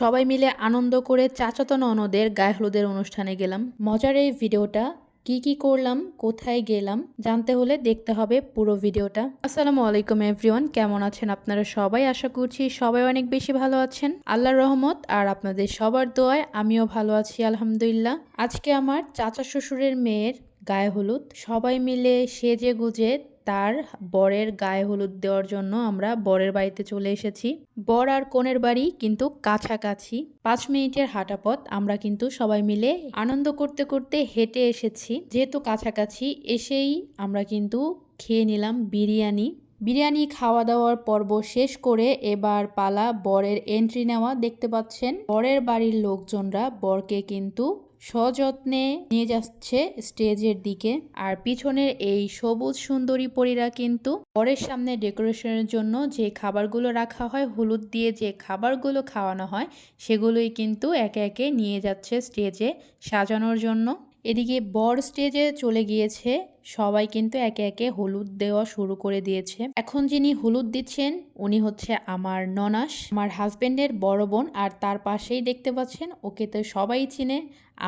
সবাই মিলে আনন্দ করে চাচাতো ননদের গায়ে হলুদের অনুষ্ঠানে গেলাম। মজার এই ভিডিওটা, কি কি করলাম, কোথায় গেলাম, জানতে হলে দেখতে হবে পুরো ভিডিওটা। আসসালামু আলাইকুম এভরিওয়ান, কেমন আছেন আপনারা সবাই? আশা করছি সবাই অনেক বেশি ভালো আছেন। আল্লাহর রহমত আর আপনাদের সবার দোয়ায় আমিও ভালো আছি, আলহামদুলিল্লাহ। আজকে আমার চাচা শ্বশুরের মেয়ের গায়ে হলুদ। সবাই মিলে সেজে গুজে তার বরের গায়ে হলুদ দেওয়ার জন্য আমরা বরের বাড়িতে চলে এসেছি। বর আর কনের বাড়ি কিন্তু কাছাকাছি। পাঁচ মিনিটের হাঁটা পথ আমরা কিন্তু সবাই মিলে আনন্দ করতে করতে হেঁটে এসেছি। যেহেতু কাছাকাছি, এসেই আমরা কিন্তু খেয়ে নিলাম বিরিয়ানি। বিরিয়ানি খাওয়া দাওয়ার পর্ব শেষ করে এবার পালা বরের এন্ট্রি নেওয়া। দেখতে পাচ্ছেন, বরের বাড়ির লোকজনরা বরকে কিন্তু সযত্নে নিয়ে যাচ্ছে স্টেজের দিকে। আর পিছনের এই সবুজ সুন্দরী পরীরা কিন্তু বরের সামনে ডেকোরেশনের জন্য যে খাবারগুলো রাখা হয়, হলুদ দিয়ে যে খাবারগুলো খাওয়ানো হয়, সেগুলোই কিন্তু একে একে নিয়ে যাচ্ছে স্টেজে সাজানোর জন্য। এদিকে বর স্টেজে চলে গিয়েছে সবাই কিন্তু একে একে হলুদ দেওয়া শুরু করে দিয়েছে। এখন যিনি হলুদ দিচ্ছেন, উনি হচ্ছে আমার ননাস, আমার হাজবেন্ডের বড় বোন, আর তার পাশেই দেখতে পাচ্ছেন, ওকে তো সবাই চিনে,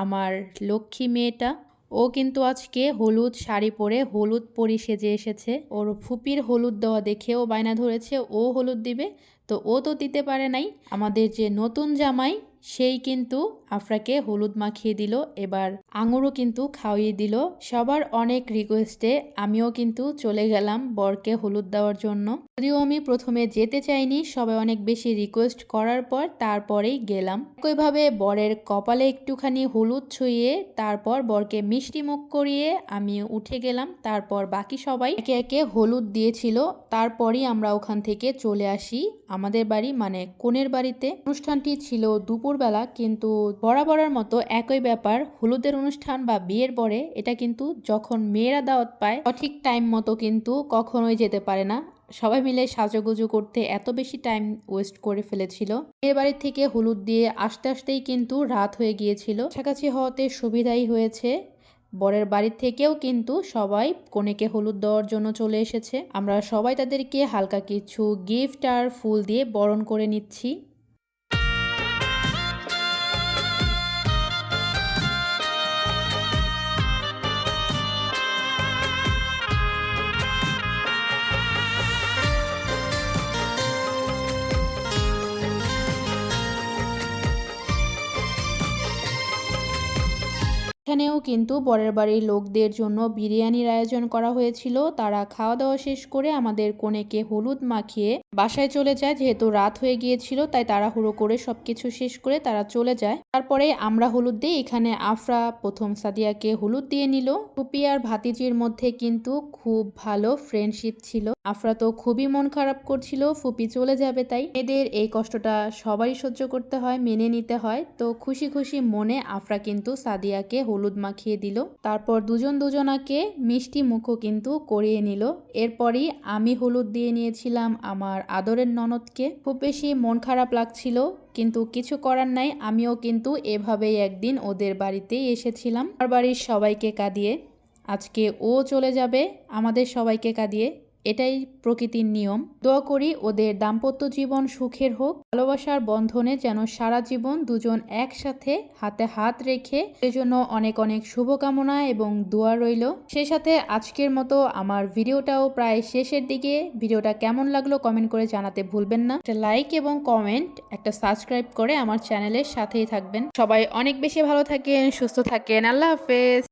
আমার লক্ষ্মী মেয়েটা। ও কিন্তু আজকে হলুদ শাড়ি পরে হলুদ পরি সেজে এসেছে। ওর ফুপির হলুদ দেওয়া দেখে ও বায়না ধরেছে, ও হলুদ দিবে, তো ও তো দিতে পারে নাই। আমাদের যে নতুন জামাই, সেই কিন্তু আফরাকে হলুদ মাখিয়ে দিল, এবার আঙুরও কিন্তু খাওয়িয়ে দিল। সবার অনেক রিকোয়েস্টে আমিও কিন্তু চলে গেলাম বরকে হলুদ দেওয়ার জন্য। যদিও আমি প্রথমে যেতে চাইনি, সবাই অনেক বেশি রিকোয়েস্ট করার পর তারপরেই গেলাম। একইভাবে বরের কপালে একটুখানি হলুদ ছুঁয়ে তারপর বরকে মিষ্টি মুখ করিয়ে আমি উঠে গেলাম। তারপর বাকি সবাই একে একে হলুদ দিয়েছিল। তারপরই আমরা ওখান থেকে চলে আসি আমাদের বাড়ি মানে কোনের বাড়িতে। অনুষ্ঠানটি ছিল দুপুরবেলা, কিন্তু বরাবরের মতো একই ব্যাপার, হলুদের অনুষ্ঠান বা বিয়ের পরে এটা কিন্তু যখন মেয়েরা দাওয়াত পায়, সঠিক টাইম মতো কিন্তু কখনোই যেতে পারে না। সবাই মিলে সাজুগুজু করতে এত বেশি টাইম ওয়েস্ট করে ফেলেছিল। বিয়ে বাড়ির থেকে হলুদ দিয়ে আস্তে আস্তেই কিন্তু রাত হয়ে গিয়েছিল। কাছাকাছি হওয়াতে সুবিধাই হয়েছে। বরের বাড়ির থেকেও কিন্তু সবাই কনেকে হলুদ দেওয়ার জন্য চলে এসেছে। আমরা সবাই তাদেরকে হালকা কিছু গিফট আর ফুল দিয়ে বরণ করে নিচ্ছি। এখানেও কিন্তু বরের বাড়ির লোকদের জন্য বিরিয়ানির আয়োজন করা হয়েছিল। তারা খাওয়া দাওয়া শেষ করে আমাদের কোনেকে হলুদ মাখিয়ে বাসায় চলে যায়। যেহেতু রাত হয়ে গিয়েছিল, তাই তাড়াহুড়ো করে সবকিছু শেষ করে তারা চলে যায়। তারপরে আমরা হলুদ দিই। এখানে আফরা প্রথম সাদিয়াকে হলুদ দিয়ে নিল। ফুপি আর ভাতিজির মধ্যে কিন্তু খুব ভালো ফ্রেন্ডশিপ ছিল। আফরা তো খুবই মন খারাপ করছিল। ফুপি চলে যাবে তাই। এদের এই কষ্টটা সবাই সহ্য করতে হয়, মেনে নিতে হয়। তো খুশি খুশি মনে আফরা কিন্তু সাদিয়াকে হলুদ মাখিয়ে দিল। তারপর দুজন দুজনাকে মিষ্টি মুখও কিন্তু করিয়ে নিল। এরপরই আমি হলুদ দিয়ে নিয়েছিলাম আমার আদরের ননদকে। খুব বেশি মন খারাপ লাগছিল, কিন্তু কিছু করার নাই। আমিও কিন্তু এভাবেই একদিন ওদের বাড়িতেই এসেছিলাম। আমার বাড়ির সবাইকে কাঁদিয়ে। আজকে ও চলে যাবে। আমাদের সবাইকে কাঁদিয়ে। এটাই প্রকৃতির নিয়ম। দোয়া করি ওদের দাম্পত্য জীবন সুখের হোক, ভালোবাসার বন্ধনে যেন সারা জীবন দুজন একসাথে হাতে হাত রেখে সেজন্য অনেক অনেক শুভকামনা এবং দোয়া রইল। সেই সাথে আজকের মতো আমার ভিডিওটাও প্রায় শেষের দিকে। ভিডিওটা কেমন লাগল কমেন্ট করে জানাতে ভুলবেন না। একটা লাইক এবং কমেন্ট, একটা সাবস্ক্রাইব করে আমার চ্যানেলের সাথেই থাকবেন। সবাই অনেক বেশি ভালো থাকেন, সুস্থ থাকেন। আল্লাহ হাফেজ।